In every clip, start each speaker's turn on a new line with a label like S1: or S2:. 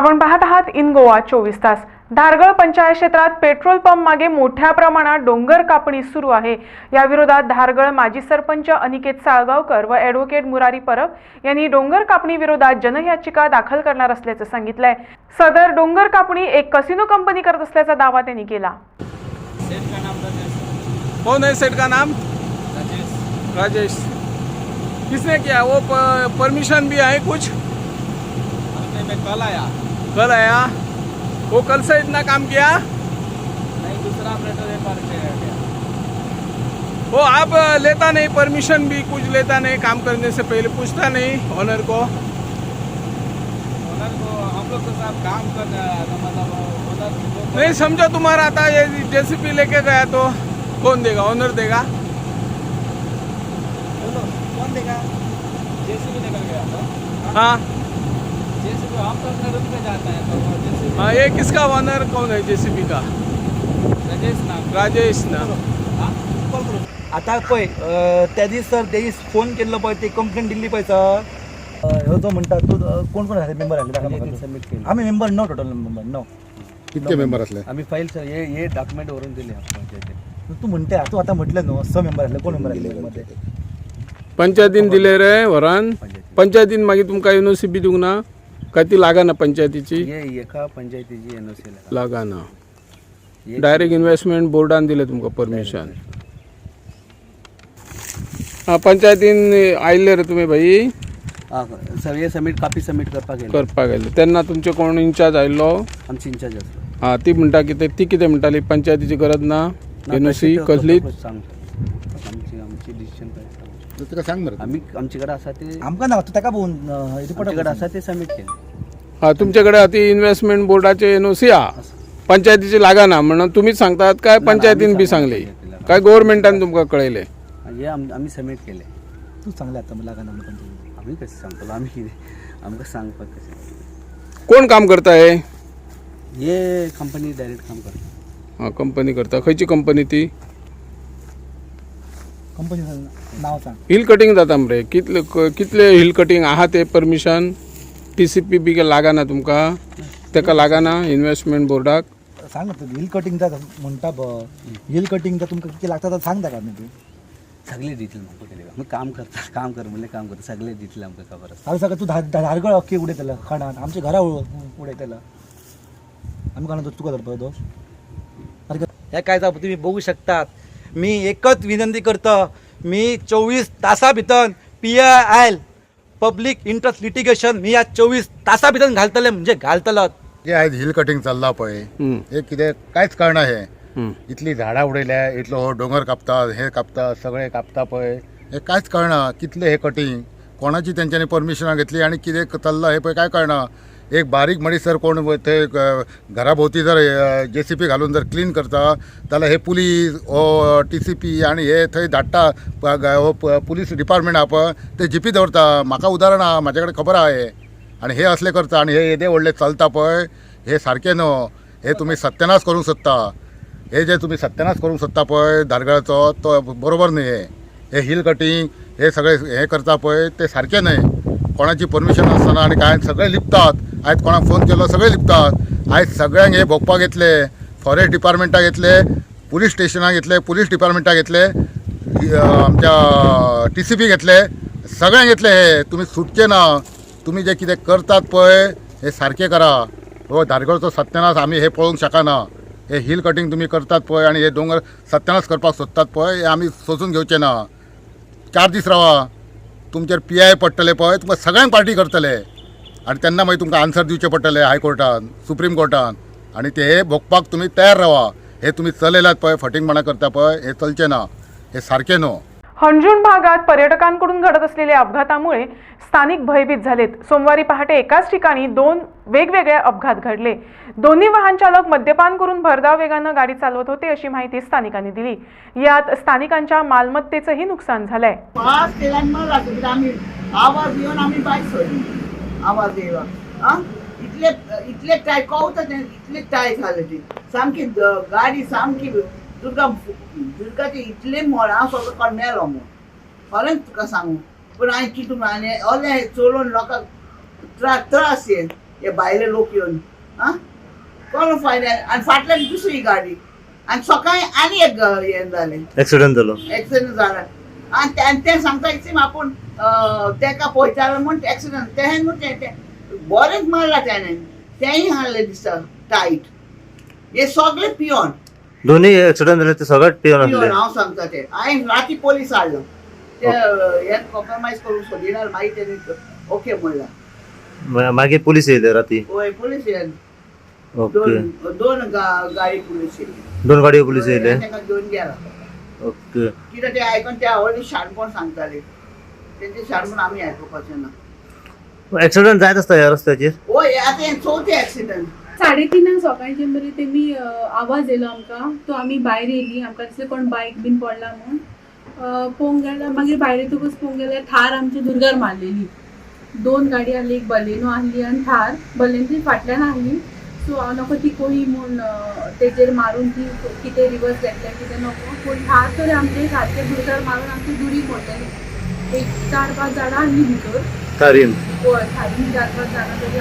S1: आपण पाहत आहात इन गोवा चोवीस तास. धारगळ पंचायत क्षेत्रात पेट्रोल पंप मागे मोठ्या प्रमाणात डोंगर कापणी सुरू आहे. या विरोधात धारगळ माजी सरपंच अनिकेत साळगावकर व ॲडव्होकेट मुरारी परब यांनी डोंगर कापणी विरोधात जनयाचिका दाखल करणार असल्याचं सांगितलंय. सदर डोंगर कापणी एक कसिनो कंपनी करत असल्याचा दावा त्यांनी केला.
S2: का नाम राजेश
S3: कौन है सेठ का नाम?
S2: राजेश.
S3: राजेश. किसने किया? वो परमिशन भी है कुछ?
S2: में कल आया.
S3: कल आया। वो कल से इतना काम किया?
S2: नहीं दूसरा ऑपरेटर रह गया
S3: वो आप लेता नहीं परमिशन भी कुछ लेता नहीं काम करने से पहले पूछता नहीं ऑनर को।
S2: ओनर को हम लोग तो साहब काम कर तो मतलब
S3: नहीं समझो तुम्हारा आता ये जेसीपी लेके गया तो कौन देगा ऑनर देगा?
S2: कौन देगा? जेसीबी निकल गया तो
S3: हाँ।
S2: हैं
S3: हाँ ये किसका ऑनर कौन है जेसीबी का?
S2: राजेश नाम।
S3: राजेश ना
S2: हाँ?
S4: आता पळय त्या दीस सर त्या दीस फोन केल्लो पळय ते कंप्लेंट दिल्ली पळय सर. ह्यो जो म्हणटा तूं कोण कोण आसले मेंबर आसले
S5: सबमिट केली.
S4: आम्ही member no total member no
S6: कितके मेंबर असले?
S5: आम्ही फाईल सर हे हे डॉक्युमेंट वरून दिले
S4: तू म्हणते तू आता म्हटलं न्हू स मेंबर आसले कोण मेंबर आसले
S3: पंचायतीन दिले रे वरान. पंचायतीन. मागीर तुमकां बी दिवंक ना काय ती लागाना पंचायतीची?
S5: हे एका पंचायतीची एन ओ सी
S3: लागाना डायरेक्ट इन्व्हेस्टमेंट बोर्डान दिले तुमकां परमिशन हा पंचायतीन आयिल्ले रे तुमी भाई.
S5: सर हे सबमिट कॉपी सबमिट करपाक गेले.
S3: करपाक तेन्ना तुमचे कोण इंचार्ज आयिल्लो
S5: आमची इंचार्ज आसलो
S3: हा ती म्हणटा कितें ती कितें म्हणटाली पंचायतीची गरज ना? एन ओ सी कसलीच?
S5: सांग आमची आमची डिसिजन काय सांग.
S6: तू तुका सांग मरे
S5: आम्ही आमचे कडेन आसा ते
S4: आमकां ना तू ताका पळोवन
S5: आमचे कडेन आसा ते सबमिट केले.
S3: हा तुमचे कडेन ती इन्व्हेस्टमेंट बोर्डाचे एन ओ सी हा पंचायतीची लागाना म्हणून तुम्हीच सांगतात काय पंचायतीन बी सांगली? काय गव्हर्मेंटान तुमकां कळयले?
S5: हे आम- आम्ही सबमिट केले.
S4: तू सांगले आता नाम
S5: आम्ही कसे सांगतो? आम्ही कितें आमकां सांगपाक कशें
S3: कोण काम करता हे?
S5: हे कंपनी डायरेक्ट काम करता.
S3: हा कंपनी करता. खंयची कंपनी ती?
S4: कंपनीचं नाव सांग.
S3: हिल कटिंग जाता मरे. कितले क- कितले हिल कटिंग आहा ते permission T C P B लागाना तुमकां? तेका लागाना इन्व्हेस्टमेंट बोर्डाक
S4: सांग ना तू हिल कटिंगचा म्हणटा ब. हिल कटिंगचा तुमकां किती लागता तर सांग ताका न्ही तू?
S5: सगळे डिटेल म्हाका केले आमी काम करता काम कर म्हणले काम करता. सगळे डिटेल आमकां खबर आसता
S4: हांव सगळं तू धा धा- धारगळ अख्खी उडयतलं खणान आमच्या घरा उड- उडयतलं आमी कोणा तुका धरपा दोष?
S7: हे कायदा तुम्ही बघू शकतात. मी एकच विनंती करतो मी चोवीस तासा भितर P I public interest litigation मी या चोवीस तासा भितर घालतले म्हणजे घालतलो
S6: जे आयज हिल कटिंग चल्ला पळय हे कितें कांयच कळना हे. इतली झाडां उडयल्या इतलो हो दोंगर कापता हे कापता सगळे कापता पळय हे कांयच कळना कितले हे कटिंग कोणाची तेंच्यांनी परमिशनां घेतली आनी कितें चल्ला हे पळय काय कळना एक बारीक मनीस जर कोण ते थंय घरा जर जे सी पी घालून जर क्लीन करता जाल्यार हे पुलीस हो टी सी पी आनी हे थंय धाडटा हो पुलीस डिपार्टमेंट आहा पळय ते जिपी दवरता. म्हाका उदाहरण आहा म्हाजे कडेन खबर आहा. हे आनी हे असले करता आनी हे येदे व्हडले चलता पळय. हे सारकें न्हय हे तुमी सत्यानाश करूंक सोदता हे जे तुम्ही सत्यानाश करूंक सोदता पळय धारगळाचो तो बरोबर न्हय. हे हे हिल कटिंग हे सगळे हे करता पळय ते सारकें न्हय कोणाची परमिशन आसतना आनी काय सगळे लिपतात. आयज कोणाक फोन केलो सगळे लिपतात. आयज सगळ्यांक हे भोगपाक घेतले फॉरेस्ट डिपार्टमेंटाक घेतले पुलीस स्टेशनाक घेतले पुलीस डिपार्टमेंटाक घेतले आमच्या टी सी पी घेतले सगळ्यांक घेतले हे. तुमी सुटचे ना. तुमी जे कितें करतात पळय हे सारकें करा. हो धारगळचो सत्यानाश आमी हे पळोवंक शकना. हे हिल कटींग तुमी करतात पळय आनी हे दोंगर सत्यानाश करपाक सोदतात पळय हे आमी सोसून घेवचे ना. चार दीस रावा. तुमचेर पी आय पडटले पळय तुमकां सगळ्यांक पार्टी करतले. आनी तेन्ना मागीर तुमकां आन्सर दिवचे पडटले हायकोर्टान सुप्रीम कोर्टान. आनी ते भोगपाक तुमी तयार रावा. हे तुमी चलयल्यात पळय फटींगपणां करता पळय हे चलचें ना हे सारकें न्हू
S1: हंजून भागात पर्यटकांकडून घडत असलेल्या अपघातामुळे स्थानिक भयभीत झालेत. सोमवारी पहाटे एकाच ठिकाणी दोन वेगवेगळे अपघात घडले. दोन्ही वाहन चालक मद्यपान करून भरधाव वेगानं गाडी चालवत होते अशी माहिती स्थानिकांनी दिली. यात स्थानिकांच्या मालमत्तेचंही नुकसान झालंय.
S8: आवाज दिवन आमी बायक सोडली आवाज येवन आं इतले इतले टाय कवता ते इतले टाय जाले ती. सामकी गाडी सामकी दुर्गा दुर्गाचे इतले मोड हांव सगळो कोण मेलो म्हूण खरेंच तुका सांगू. पूण हांवें कितें आनी ओले चलोवन लोकांक त्रा त्रास येन हे भायले लोक येवन आं कोण फायदा आनी फाटल्यान दुसरी गाडी. आनी सकाळी आनी एक हें जालें
S4: ऍक्सिडेंट जालो
S8: एक्सिडेंट जाला आनी ते- सांगता इतली आपूण तेका पळयतालो म्हूण एक्सिडेंट तें न्हू तें तें बरेंच मारला त्याने. तेंय हाडले दिसता टायट हे सगळे पियोन
S4: दोन्ही ऍक्सिडेंट जाले ते सगळ्यात पिवन
S8: पियोन हांव सांगता ते. हांवें राती पोलीस हाडलो ते हे. कॉम्प्रमायज करूंक सोदिना मागीर तेणी ओके म्हणला.
S4: मागीर पुलीस येयले राती
S8: होय पोलीस
S4: ओके
S8: दोन दोन गा- गाडी पुलीस येयली
S4: दोन गाडयो पुलीस येयले
S8: तेका घेवन गेला.
S4: ओके.
S8: कित्याक ते आयकून ते आवडली शाणपण सांगताले तेंचे शाणपण आमी आयकुपाचें ना
S4: ऍक्सिडेंट जायत आसता ह्या रस्त्याचेर
S8: होय आता हे चवथे ऍक्सिडेंट
S9: साडेतिनांक सकाळचे मरे तेमी अ, आवाज येयलो आमकां तो आमी भायर येयली आमकां दिसलें कोण बायक बीन पडला म्हूण अ, पळोवंक गेल्यार मागीर भायर येतकूच पळोवंक गेल्यार थार आमची दुर्गार मारलेली. दोन गाडी आहली एक बलेनो आहली आनी थार. बलेनो फाटल्यान आहली सो हांव नको ती कोही म्हूण तेजेर मारून ती कितें रिवर्स घेतलें कितें नको. पूण थार तर आमचे सारके दुर्गार मारून आमची दुरी मोडलेली. एक चार पांच झाडां आहली भितर
S4: थारीन
S9: होय थारीन चार पांच झाडां तरी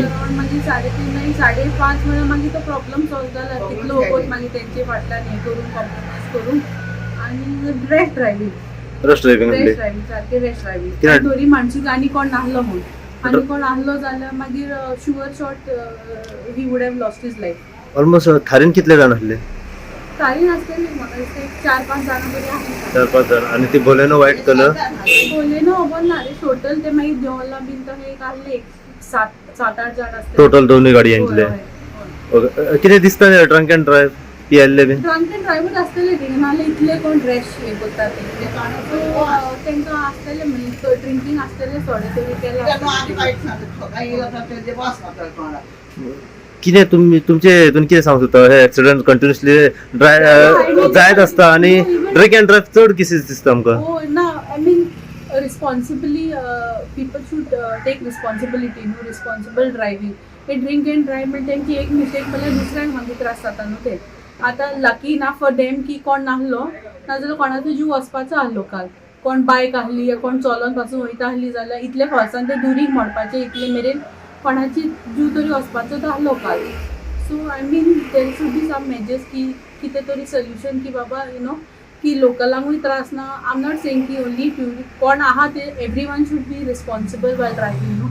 S9: अरावंड मागीर साडे तीन मागीर साडे पांच म्हळ्यार मागीर तो प्रॉब्लम सॉल्व जाला तितलो वगत. मागीर तेंचे फाटल्यान हें करून कॉम्प्रोमायज करून. आनी rash driving
S4: rash driving
S9: driving सारकें रॅश ड्रायव्हींग? थोडी माणसूक आनी कोण नाहलो म्हूण आनी कोण आहलो जाल्यार मागीर sure shot he would have lost is life
S4: almost थारीन कितले जाण आसले?
S9: काळी आसतली म्हाका दिसता एक चार पांच जाणां तरी आसली
S4: चार पाच जाण. आणि ती बोलेनो व्हाईट कलर
S9: बोलेनो खबर ना रे टोटल ते मागीर देवला बीन तशें एक आहले एक सात सात आठ जाण आसतले
S4: टोटल दोन्ही गाडयांतले
S9: होय, होय, होय.
S4: कितें दिसता drunk and drive
S9: drunk and driver आसतले ते नाल्यार इतले कोण रॅश हे करता ते. सो तांकां आसतले म्हणजे ड्रिंकींग आसतले थोडे तरी केला
S4: कितें तुमी तुमचे हितून कितें सांगू सोदता हे एक्सिडेंट कंटिन्युअसली ड्राय जायत आसता आणि ड्रंक अँड ड्रायव्ह चड केसीस दिसता आमकां.
S9: ना I mean responsibly people should take responsibility न्हू रिस्पॉन्सिबल ड्रायव्हिंग हे ड्रिंक अँड ड्रायव्ह म्हणजे तेंची एक मिस्टेक म्हणल्यार दुसऱ्यांक मागीर त्रास जाता न्हू ते. आतां लकी ना फॉर देम की कोण नाहलो नाजाल्यार कोणाचो जीव वचपाचो आहलो काल. कोण बायक आहली या कोण चलोनपासून वयता आहली जाल्यार इतले फोर्सान ते दुरीक मोडपाचे इतले मेरेन कोणाची जीव तरी वचपाचो तो आहलो काल. So I mean there should be some measures की कितें तरी सोल्युशन की बाबा यू नो की लोकलांकूय त्रास ना आम नॉट सेंग की ओन्ली कोण आहा ते everyone should be responsible while driving न्हू